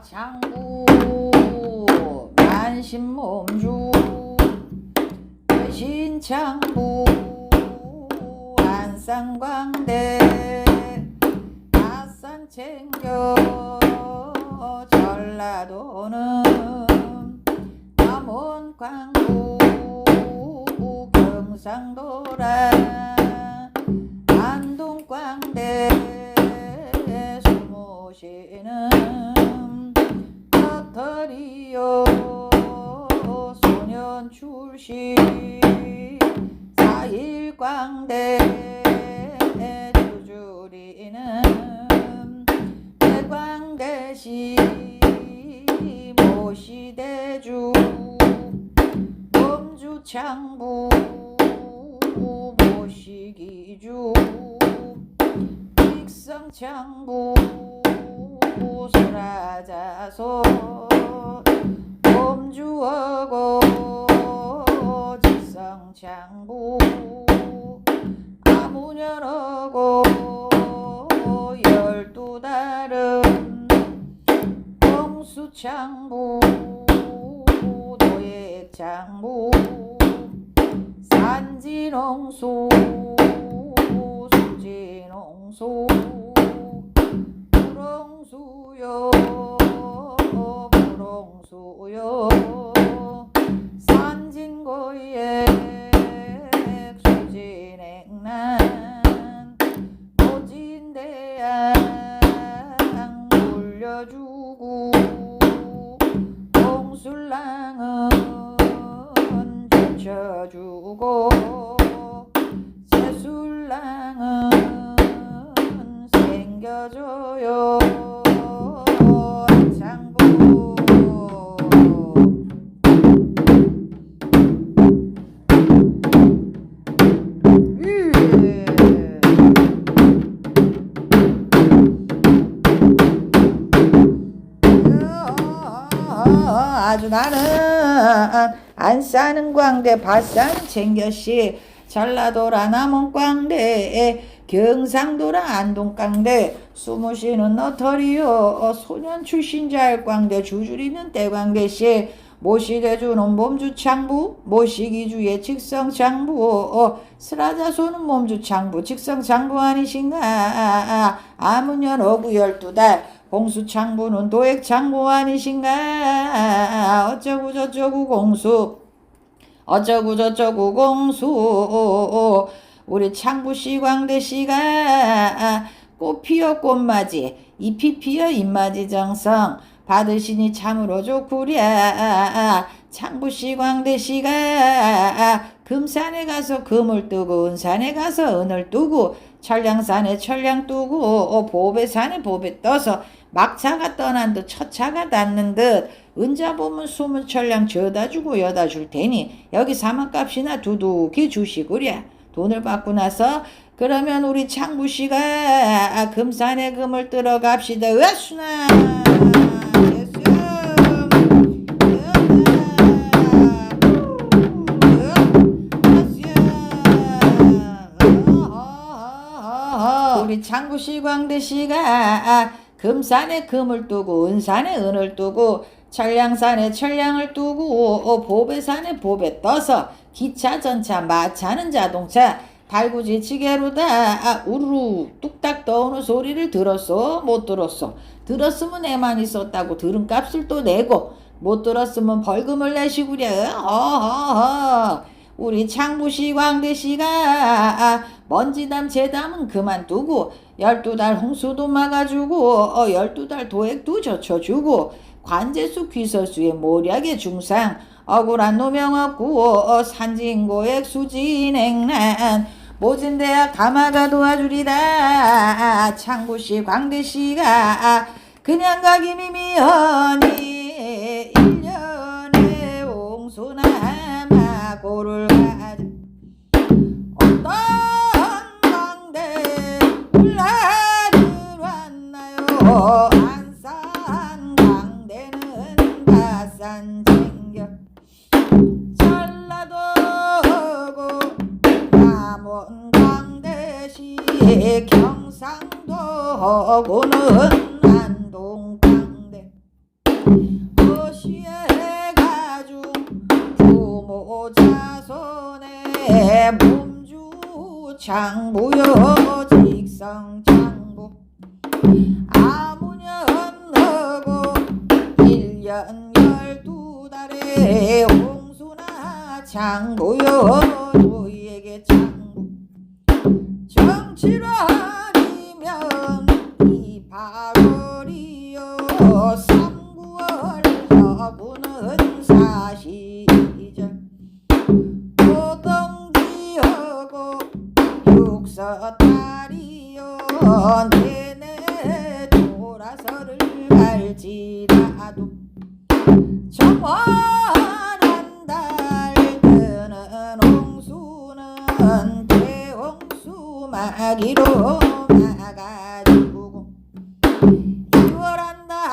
장부 만신몸주 신창부 안산광대 아산 챙겨 전라도는 남원광부 경상도라 안동 광대 숨으시는 출시 사일광대 주주리는 대광대시 모시대주 범주창부 모시기주 익성창부 소라자소 공수창부 노예창부. 산지농소 수지농소 불홍수요 불홍수요. 산진고의 수진행난. 오진대양 물려주 젖혀주고 새술랑은 생겨줘요. 장부. 아주 나는 안 사는 광대 밭산 챙겨시 전라도라 남원 광대 경상도라 안동 광대. 숨으시는 너터리요. 소년 출신자 광대 주주리는 대광대시 모시대주는 몸주창부 모시기주의 직성창부. 어, 스라자소는 몸주창부 직성창부 아니신가? 아무년 오구 열두 달 공수창부는 도액창부 아니신가? 어쩌고 저쩌고 공수 어쩌고 저쩌고 공수. 우리 창부씨 광대씨가 꽃 피어 꽃맞이 잎이 피어 잎맞이 정성. 받으시니 참으로 좋구랴. 창부씨 광대씨가 금산에 가서 금을 뜨고 은산에 가서 은을 뜨고 천량산에 천량 뜨고 어, 보배산에 보배 떠서 막차가 떠난 듯 첫차가 닿는 듯 은자 보면 숨은 천량 저다 주고 여다 줄 테니 여기 사막값이나 두둑히 주시구랴 돈을 받고 나서 그러면 우리 창부 씨가 금산에 금을 뜨러 갑시다. 으아수나. 우리 창구 씨, 광대 씨가 금산에 금을 뜨고 은산에 은을 뜨고 천량산에 천량을 뜨고 어, 보배산에 보배 떠서 기차 전차 마차는 자동차 달구지 지게로다. 아, 우르르 뚝딱 떠오는 소리를 들었어 못 들었어 들었으면 애만 있었다고 들은 값을 또 내고 못 들었으면 벌금을 내시구려. 어허허. 우리 창부시 광대시가 아, 먼지담 재담은 그만두고 열두 달 홍수도 막아주고 어, 열두 달 도액도 젖혀주고 관제수 귀서수의 모략의 중상 억울한 노명 없고 어, 산진고액 수진행난 모진대학 가마가 도와주리다. 창구씨 광대씨가 그냥 가기 미미하니 경상도고는 안 동방대. 어시해가주 부모 자손의 몸주 창부여 직성 창부 아무년하고 1년 12달에 홍수나 창부여 내내 돌아서를 갈지라도 정월한 달 드는 홍수는 대홍수 마기로 막아주고 이월한 달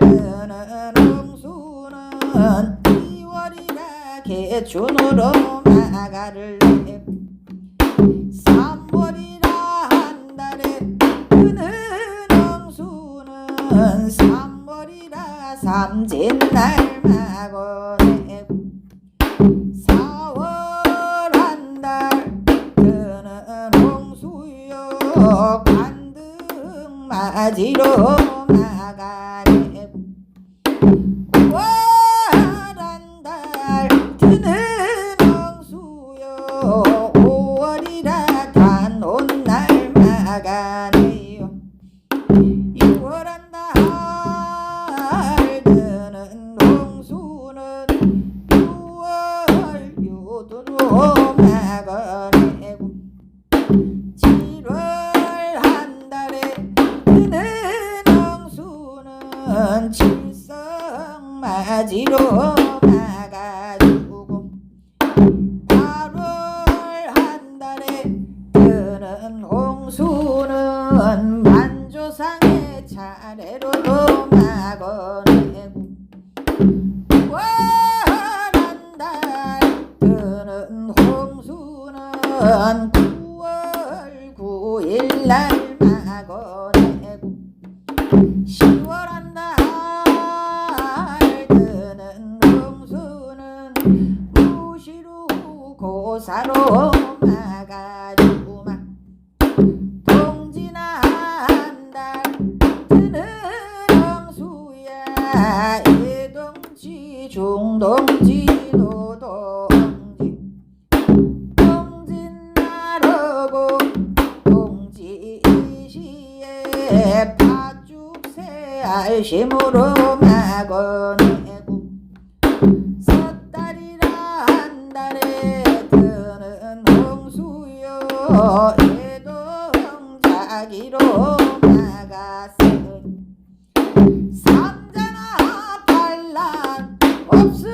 드는 홍수는 이월이라 개춘으로 마가를 홍수는 삼월이라 삼진날 마고 내고 사월 한달 그는 홍수요. 관등 맞이로 맞이로 막아주고 8월 한 달에 드는 홍수는 만조상의 차례로도 막아내고 9월 한 달 드는 홍수는 9월 9일 날 파죽새 알심으로 막아내고 섣달이라 한 달에 드는 홍수요 애동자기로 나갔으니. 삼자나 반란 없을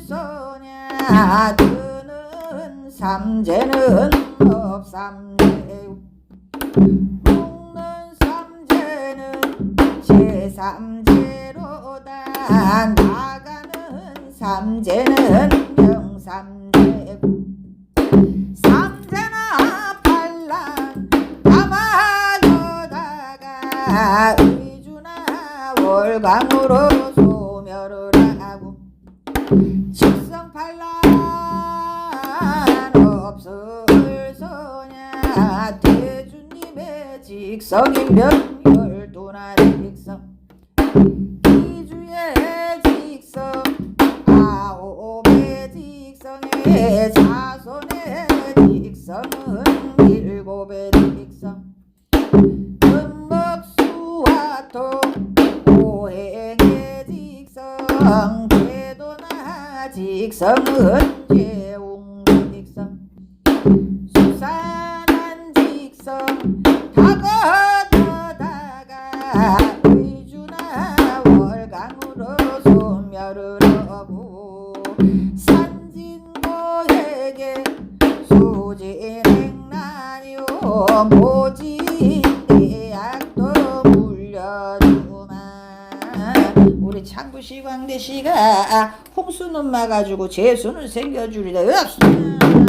소냐. 드는 삼재는 없삼재 제삼재로다. 나가는 삼재는 명삼재고. 삼재나 반란 담아여다가 의주나 월광으로 소멸을 하고. 직성팔란 없을 소냐. 대주님의 직성이면 열 도나 직성 이주의 직성 아홉의 직성의 자손의 직성은 일곱의 직성. 금목수화토 오행의 직성. 제도나 직성은 광대시가. 홍수는 막아주고 재수는 생겨주리다 없어